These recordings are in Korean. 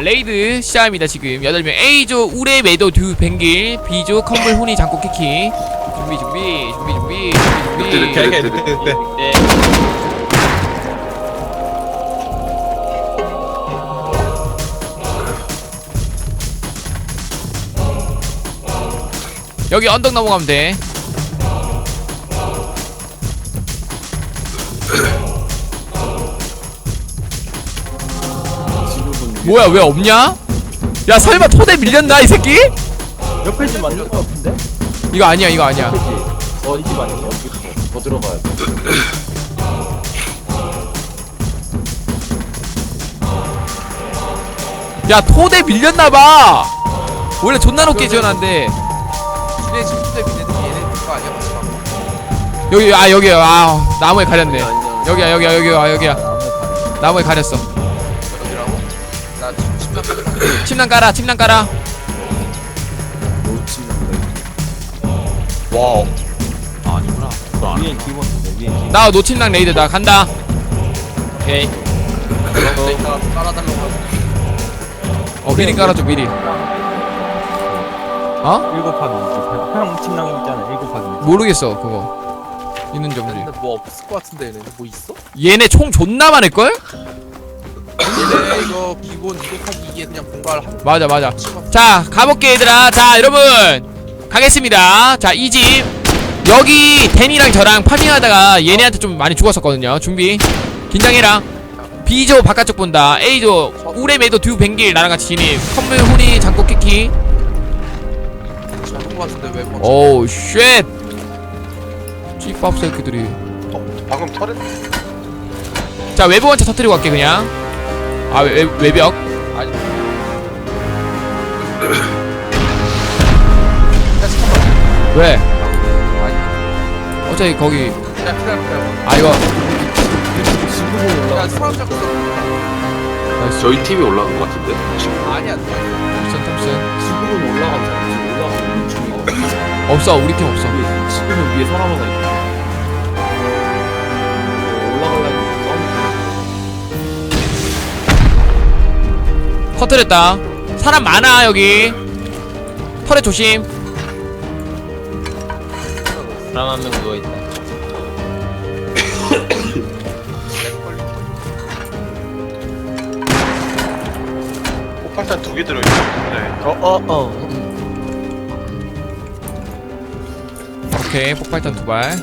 레이드 시작입니다 지금. 8명. A조 우레 매도 두 뱅길 B조 컴블 훈이 장고 키키. 준비 준비 준비 준비 준비. 준비 늑대 늑대 늑대 늑대 네. 여기 언덕 넘어가면 돼 뭐야 왜 없냐? 야 설마 토대 밀렸나 이 새끼? 옆에 집 맞는 거 같은데? 이거 아니야 이거 아니야. 어, 이집 아니야? 여기 더, 더 들어가야 돼. 야 토대 밀렸나봐 원래 존나 높게 지어놨는데 집에 집주대 밑에도 얘네 그거 아니야 마지막 여기 아 여기 아 나무에 가렸네 아니야. 여기야 여기야 여기야 여기야 나무에 가렸어 침낭 깔아 침낭 깔아 와 아니구나 위엔 기본인데, 위엔 기본. 나 노침낭 레이드 나 간다 오케이. 깔아달라고 하고 어 미리 깔아줘 미리 어? 일곱 하기 이지. 형 침낭 있잖아, 일곱 하기 이지. 모르겠어 그거 있는지 없는지 근데 뭐 없을 것 같은데 얘네 뭐 있어? 얘네 총 존나 많을걸? 얘네 이거 기본 이곡하기 이게 그냥 공부를 한 맞아 맞아. 자 가볼게 얘들아. 자 여러분. 가겠습니다. 자 이 집. 여기 댄이랑 저랑 파밍하다가 얘네한테 좀 많이 죽었었거든요. 준비. 긴장해라. B조 바깥쪽 본다. A조 우레메도 듀 뱅길 나랑 같이 진입. 컴물 훈이 장고 키키. 잡은 것 같은데 왜 멈춰? 오우 쉣. 찌밥 새끼들이. 방금 털에 자 외부 원차 터뜨리고 갈게 그냥 아 외, 외, 외벽? 잠깐만 왜? 아니 어차피 거기 야 기다려 기다려 아 이거 야 저희 팀이 올라간 것 같은데? 지금 아니야. 톰슨 톰슨 지금은 사람, 지금 중이야. 없어 우리 팀 없어. 지금은 위에 사람 하나 있다. 터뜨렸다. 사람 많아 여기. 털에 조심. 사람 한 명 누워있다. 폭발탄 두 개 들어있는데 어, 어, 어. 오케이 폭발탄 두발.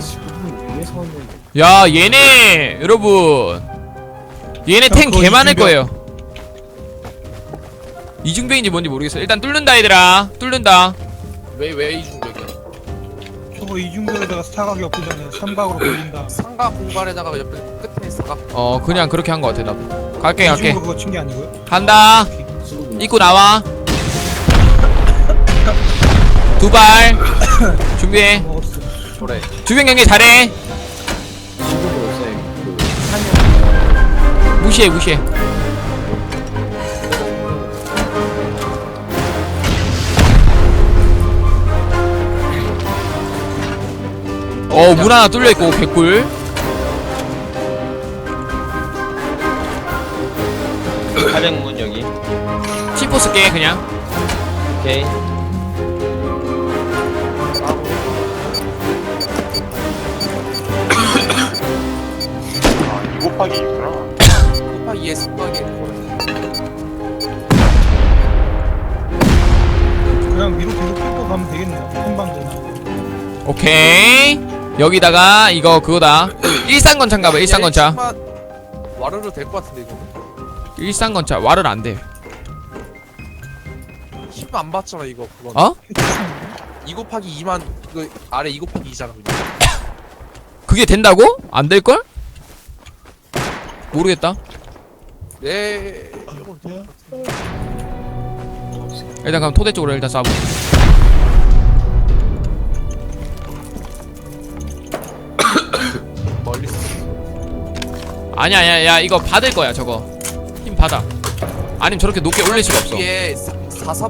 지금은 위에서 하는 야 얘네 여러분 얘네 탱 개 많을 거예요. 이중배인지 뭔지 모르겠어. 일단 뚫는다 얘들아. 뚫는다. 왜 왜 이중적이야? 저거 이중도에다가 사각이 엎으면 삼각으로 걸린다. 상가 공발에다가 옆에 끝에 사각 어 그냥 그렇게 한 거 같아 나도. 갈게 갈게. 이중으로 그거 친 게 아니고요? 간다. 입구 나와. 두 발. 준비해. 뭐 없어. 그래. 주변 경계 잘해 무시해 무시해 어문 하나 뚫려있고 개꿀 한영문 여기. C4 쓸게 그냥 오케이. 아 2 곱하기 2구나 곱하기 2에 습하게 그냥 위로 계속 뚫고 가면 되겠네요. 한방도 나오고. 오케이 여기다가 이거 그거다 일산건차인 가봐 일산건차 와르르 될것 같은데 이거 일산건차 와를 안돼 힘안 받잖아 이거 그건 어? 2 곱하기 2만 그 아래 2 곱하기 2잖아 그냥 그게 된다고? 안 될걸? 모르겠다 네. 일단 그럼 토대 쪽으로 일단 쏴보 멀리 아니야 아니야. 야 이거 받을 거야 저거. 힘 받아. 아니면 저렇게 높게 올릴 수가 없어. 위에 4, 4,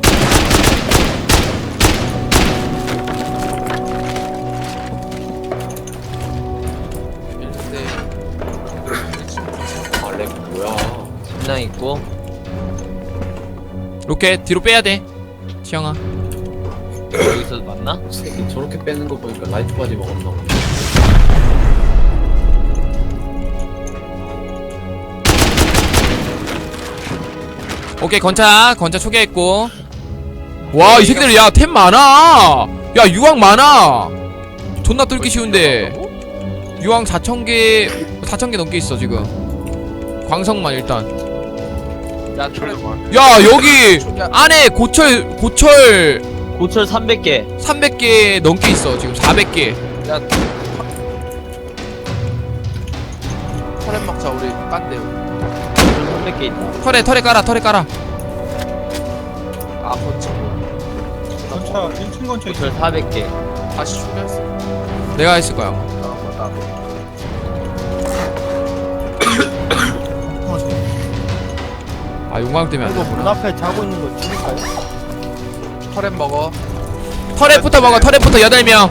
로켓 뒤로 빼야 돼. 지영아. 여기서 맞나? 새끼 저렇게 빼는 거 보니까 라이트까지 먹었나 보네. 오케이 건차. 건차 초기했고. 와 이 새끼들 야 템 많아. 야 유황 많아. 존나 뚫기 쉬운데. 유황 4천 개 4천 개 넘게 있어 지금. 광석만 일단 야 털에 야 여기 안에 고철 고철 고철 300개. 300개 넘게 있어 지금 400개. 야. 털에 막자 우리. 깐대요. 고철 300개 있다. 털에 털에 깔아 털에 깔아. 아 번쩍 건차 1층 건차 있어. 고철 400개. 다시 준비했어. 내가 했을 거야. 어, 나도 아 용광 때문에 이거 안돼 문 앞에 자고 있는 거 죽일까요? 털에 먹어. 털에부터 먹어 털에부터 8명.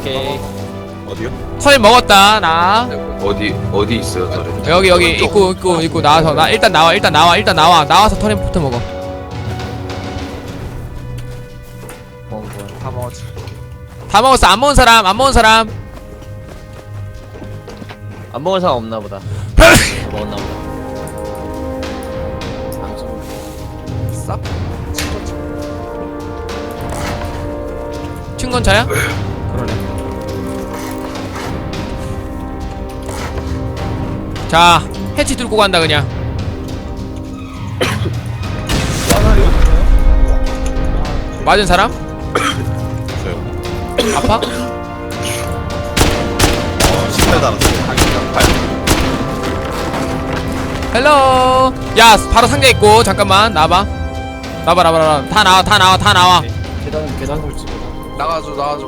오케이. 어디요? 털 먹었다 나. 어디 어디 있어요 저래? 여기 여기 입구 입구 입구 나와서 나 일단 나와 일단 나와 일단 나와. 나와서 털에부터 먹어. 다 먹었지. 다 먹었어 안 먹은 사람 안 먹은 사람. 안 먹은 사람 없나 보다 건차야? 그러네. 자 해치 들고 간다 그냥. 맞은 사람? 아파? 헬로! 야 바로 상자 있고 잠깐만 나와봐. 나와봐 나와봐 나와봐. 다 나와 다 나와 다 나와. 계단 계단 걸치고. 나가줘 나가줘.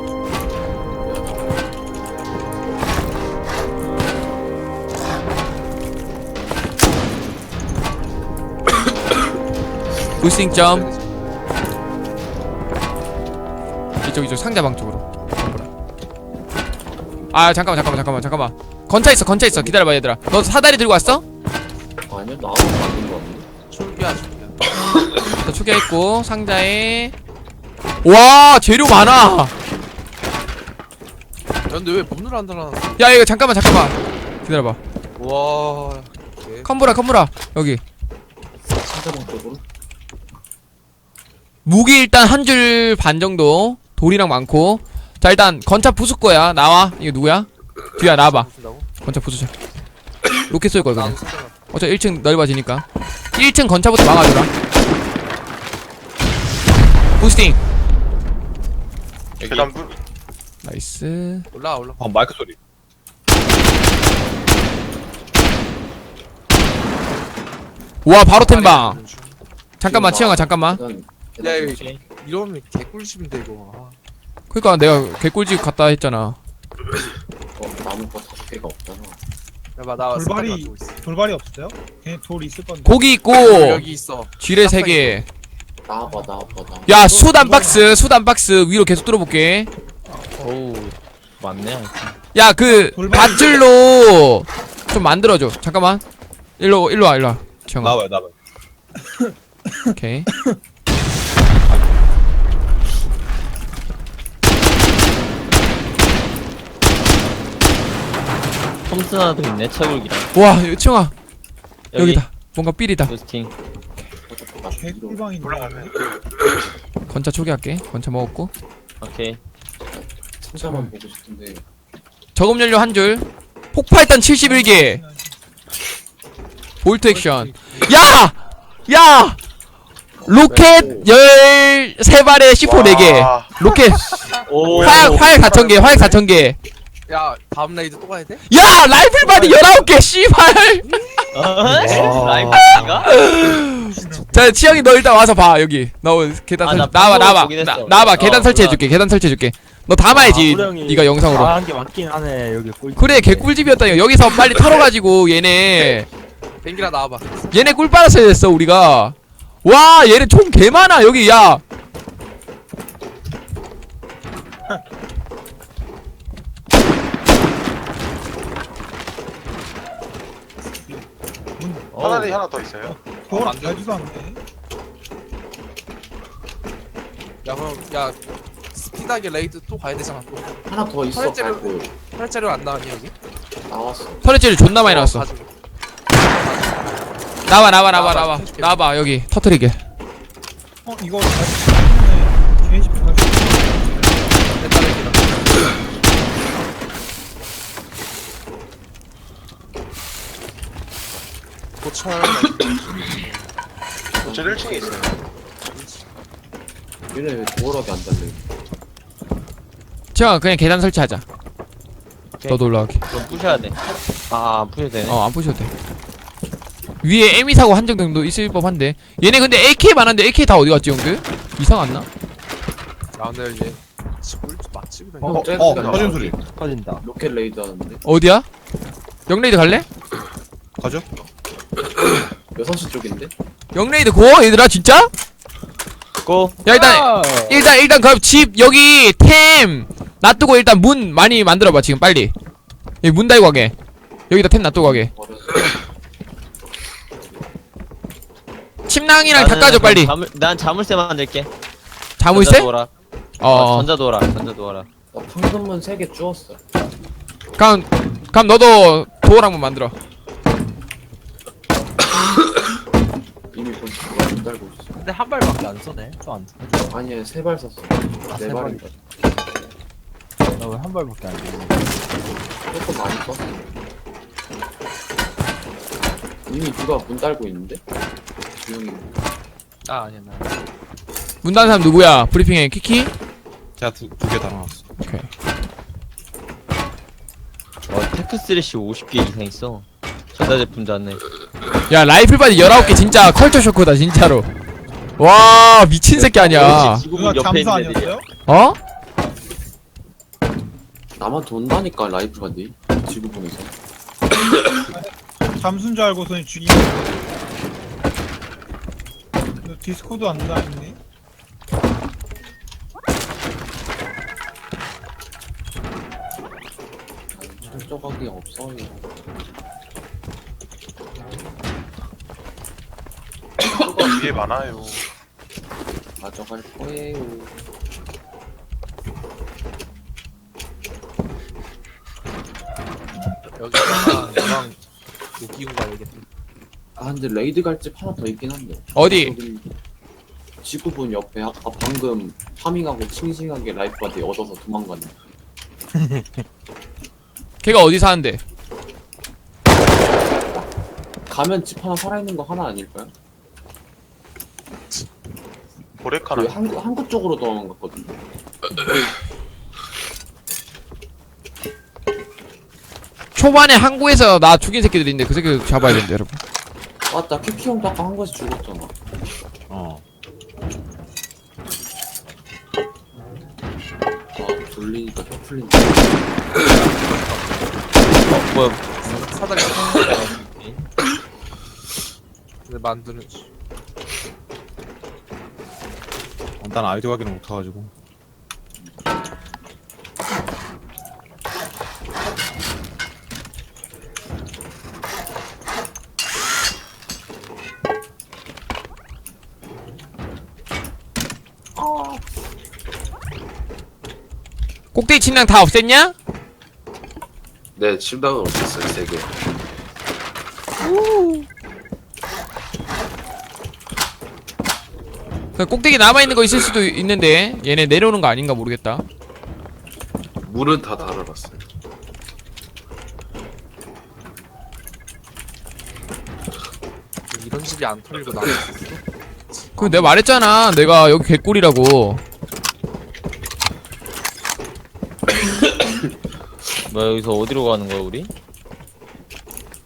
우승점. 이쪽 이쪽 상자방 쪽으로. 아 잠깐만 잠깐만 잠깐만 잠깐만. 건차 있어 건차 있어. 기다려봐 얘들아. 너 사다리 들고 왔어? 아니요 나하고 맞는 거. 준비야 준비야 자 초기했고 상자에 와 재료 많아. 근데 왜 문을 안 달아놨어? 야 이거 잠깐만 잠깐만. 기다려봐. 와. 컴브라 컴브라. 여기. 상자방 쪽으로. 무기 일단 한 줄 반 정도. 돌이랑 많고. 자 일단 건차 부술 거야. 나와. 이거 누구야? 뒤야 나와봐? 건차 부수자. 로켓 쏠 거야 그냥. 어차피 1층 넓어지니까. 1층 건차부터 막아주라. 부스팅 계단 분 나이스. 올라가 올라가 어 마이크 소리. 와 바로 템방. 잠깐만 치영아 잠깐만. 계단. 야 계단 이거 이러면 개꿀집인데 이거. 아. 그니까 내가 개꿀집 갔다 했잖아. 어, 나무가 다섯 개가 없잖아. 야봐 나 돌발이-. 돌발이 없어요? 그냥 돌 있을 건데. 고기 있고 여기 있어. 쥐레 3개 나와봐 나와봐 나와봐. 야 수단 박스 수단 박스 위로 계속 뚫어볼게. 어우 맞네 야 그 돌발- 밧줄로 좀 만들어줘. 잠깐만. 일로 일로 와 일로 와. 치영아. 나와요 나와요. 오케이. 톰슨 하나도 있네 철골기랑. 와 여기. 여기다. 뭔가 삘이다. 부스팅 개꿀방인데 건차 초기할게 건차 먹었고 오케이 상자만 보고 싶은데. 저금 연료 한 줄 폭발탄 71개 볼트 액션 야! 야! 로켓 13발에 C4 4개 로켓 오 화약 화약 4,000개 화약 4,000개 야 다음 레이드 또 가야 돼? 야! 라이플 바디 19개 씨발 어? 라이브가? 자 치영이 너 일단 와서 봐 여기. 너 계단 아, 설나 나와봐 방금 나와봐 보긴 나, 했어. 나와봐 어, 계단 설치해줄게 계단 설치해줄게. 너 담아야지 네가 영상으로. 잘하는 게 맞긴 하네 여기 꿀 그래 개꿀집이었다 여기서 빨리 털어가지고 얘네. 뱅기라 나와봐. 얘네 꿀 빨았어야 됐어 우리가. 와 얘네 총 개 많아 여기 야. 하나리 하나 더 있어요. 돼. 알지도 않네. 야 그럼 야 스피드하게 레이드 또 가야 되잖아 또 하나 더 있어 혈액제를- 갈고 혈자료 안 나가니 여기? 나왔어 터렛질 존나 많이 나왔어 가지고. 나와 나와 나와 나와. 나와봐 여기 터트리게 어 이거 다 2층 저 1층에 있어요. 얘네 왜 도어락이 안 달려 지영아 그냥 계단 설치하자. 너도 올라가게. 그럼 부셔야 돼아 부셔야 되네. 어 안 부셔도 돼. 위에 m 미 사고 한정 등도 있을 법한데. 얘네 근데 AK 많았는데 AK 다 어디 갔지 형들? 이상 안 나? 나오네요 이제. 어, 어, 어, 어 터진 소리. 터진다. 로켓 레이드 하는데. 어디야? 영레이드 갈래? 가죠? 6시 쪽인데? 영레이드 고 얘들아 진짜? 고! 야 일단 일단 일단 그럼 집 여기 템 놔두고 일단 문 많이 만들어봐 지금 빨리 여기 문 달고 가게 여기다 템 놔두고 가게 침낭이랑 나는 닦아줘 그럼 빨리 자물, 난 자물쇠 만들게. 자물쇠? 전자도어라. 어, 어 전자도어라. 전자도어라. 나 방금은 3개 주웠어 그럼 그럼 너도 도어랑 한번 만들어 이미 벌써 그거 안 달고 있어 근데 한 발밖에 안 쏘네. 좀안 쏘. 아니야 3발 썼어 세 4발인가 나왜 한 발밖에 안 쏘네. 조금 많이 썼어 이미 누가 문 달고 있는데? 주영이 아 아니야 나 문 닫는 사람 누구야 브리핑에 키키? 제가 두두개 달아놨어. 오케이 와, 테크 스레시 50개 이상 있어. 전자 제품 잤네. 야 라이플 바디 19개 진짜 컬처 쇼크다 진짜로 와 미친 새끼 아니야 옆에 잠수 있는 애들이야. 아니었어요? 어? 나만 돈다니까 라이프가 네 지구본에서 잠수인 줄 알고서 죽인 거. 너 디스코드 안 다니네? 철저하게 없어요 위에 많아요. 가져갈 거예요 여기다가 너랑 녹이운 가야겠다 아 근데 레이드 갈 집 하나 더 있긴 한데 어디? 저기 지구본 옆에 아까 방금 파밍하고 싱싱하게 라이프바디 얻어서 도망가는 걔가 어디 사는데 가면 집 하나 살아있는 거 하나 아닐까요? 보레카나. 그 한국, 한국 쪽으로 도망 갔거든요 초반에 항구에서 나 죽인 새끼들이 있는데 그 새끼 잡아야 되는데 여러분 맞다 키키 형도 아까 한국에서 죽었잖아 어. 아 돌리니까 혀 풀린다 어, 뭐야. 사다리 근데 만드는 난 아이디 확인을 못해가지고. 꼭대기 침낭 다 없앴냐? 네, 침낭은 없었어요, 세 개. 그 꼭대기 남아있는 거 있을 수도 있는데 얘네 내려오는 거 아닌가 모르겠다 물은 다 달아놨어요. 이런 집이 안 털리고 나왔어 그 내가 말했잖아 내가 여기 개꿀이라고 뭐야, 여기서 어디로 가는 거야, 우리?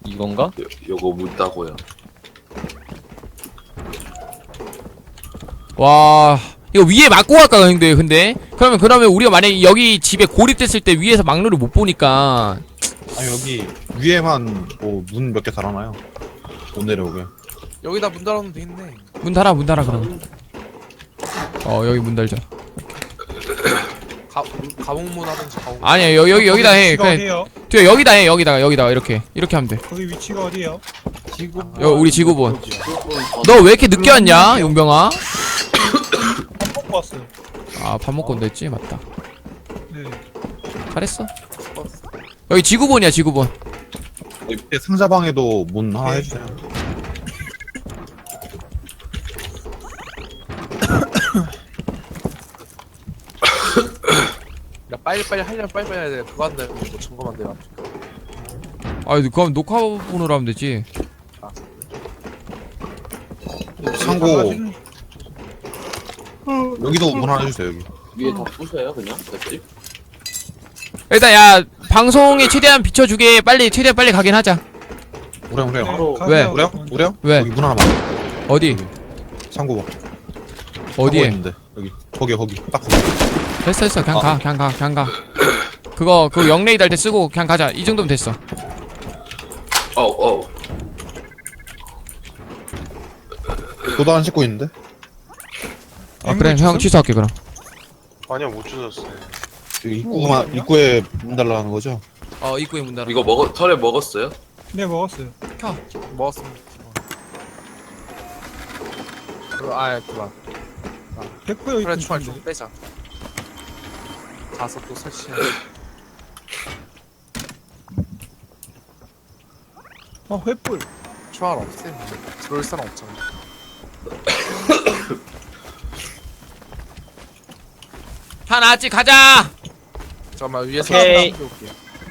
이건가? 요, 요거 문 따고요. 와 이거 위에 막고 갈까 근데 근데 그러면 그러면 우리가 만약에 여기 집에 고립됐을 때 위에서 막루를 못 보니까 아 여기 위에만 뭐 문 몇 개 달아놔요. 못 내려오게. 여기다 문 달아놓으면 돼 있네 문 닫아 문 닫아 그럼 어 여기 문 달자 가 가옥문 하든지 가옥. 아니야 여기 여기 여기다 해 위치가 그냥? 뒤에 여기다 해 여기다가 여기다가 이렇게 이렇게 하면 거기 위치가 어디에요? 지구 여 우리 지구본 너 왜 이렇게 늦게 왔냐 용병아 밥 먹고 왔어요. 아 밥 먹고 온다 했지 맞다 네. 잘했어 여기 지구본이야 지구본 밑에 상자방에도 문 하나 네. 해주세요. 야 빨리 빨리 하려면 빨리 빨리 해야 돼. 그거 한다. 뭐 점검 안 돼. 아 그럼 녹화본으로 하면 되지 나가시는- 여기도 문 하나 해주세요. 여기. 위에 다 부셔요 그냥 댓글 일단 야 방송에 최대한 비춰주게 빨리 최대한 빨리 가긴 하자 우량 우량. 바로 왜? 우량 우량? 왜? 여기 문 하나 봐. 어디 창고 봐. 창고 어디에 있는데 여기 거기 거기 딱 거기. 됐어 됐어 그냥 가 그냥 가 그냥 가 그거 그 영레이 달때 쓰고 그냥 가자 이 정도면 됐어 어우 어우 도도 안 씻고 있는데. 아 그래 형 취소할게 그럼 아니요 못 주셨어요. 여기 입구만 입구에 문 달라는 거죠? 어 입구에 문 닫아 이거 먹어 털에 먹었어요? 네 먹었어요. 먹었습니다. 그, 아 그만. 백퍼 그래 총알. 좀 빼자. 또 설치해. 어 횃불. 총알 없애. 들어올 사람 없잖아. 하나 씩 가자 잠깐만 위에서 오케이. 올게.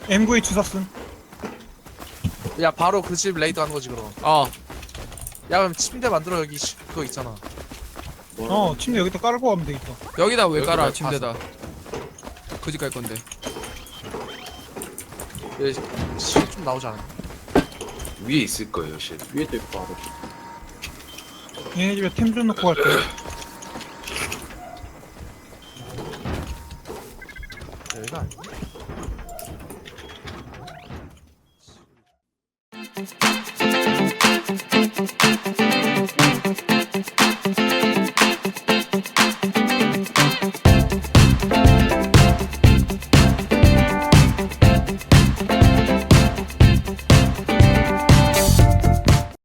M9에 주사쓴. 야 바로 그 집 레이드 하는 거지 그럼. 어 야 그럼 침대 만들어 여기 시- 그거 있잖아. 어 침대 여기다 깔고 가면 되겠다. 여기다 왜 여기 깔아 왜 침대다 그집갈 건데 여기 좀 나오지 않아? 위에 있을 거예요 실 위에도 있고 아래 얘네 집에 템좀 넣고 갈게 요. 여기가 아니야.